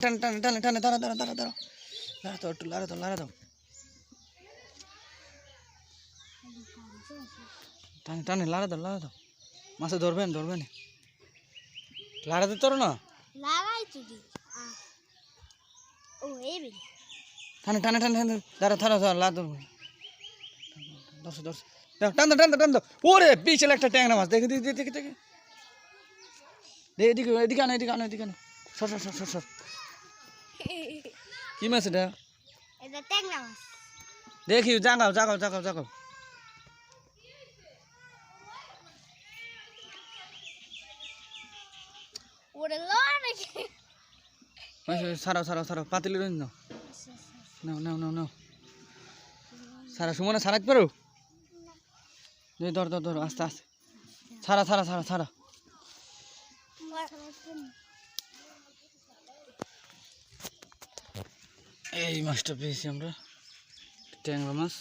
টানে টানে টানে টানে দাঁড়া দাঁড়া দাঁড়া দাঁড়া। লাড়া দাও একটু লাড়া দাও লাড়া দাও টানে টানে লাড়া দাও লাড়া দাও। মাছে ধরবেন ধরবেন। লাড়া দিতে না? টানে টানে টানে টানে। দাঁড়া থাড়া দাঁড়া লাড়া টান দাও টান দাও টান দাও। ওরে পিছলে একটা ট্যাংরা মাছ। দেখে দেখে দেখে দেখে। এদিকে এদিকে আনো এদিকে আনো এদিকে আনো। সর সর সর সর সর। কি মাছ এটা? এটা ট্যাংরা মাছ। দেখি জাগাও জাগাও জাগাও জাগাও। ওরে নাকি সারাও সারাও সারাও পাতিলি রইন নাও নাও নাও নাও নাও। সারা সুমনে সারাইতে পারো? এই ধর ধর ধর আস্তে আস্তে। সারা সারা সারা সারা এই মাছটা পেয়েছি আমরা ট্যাংরা মাছ।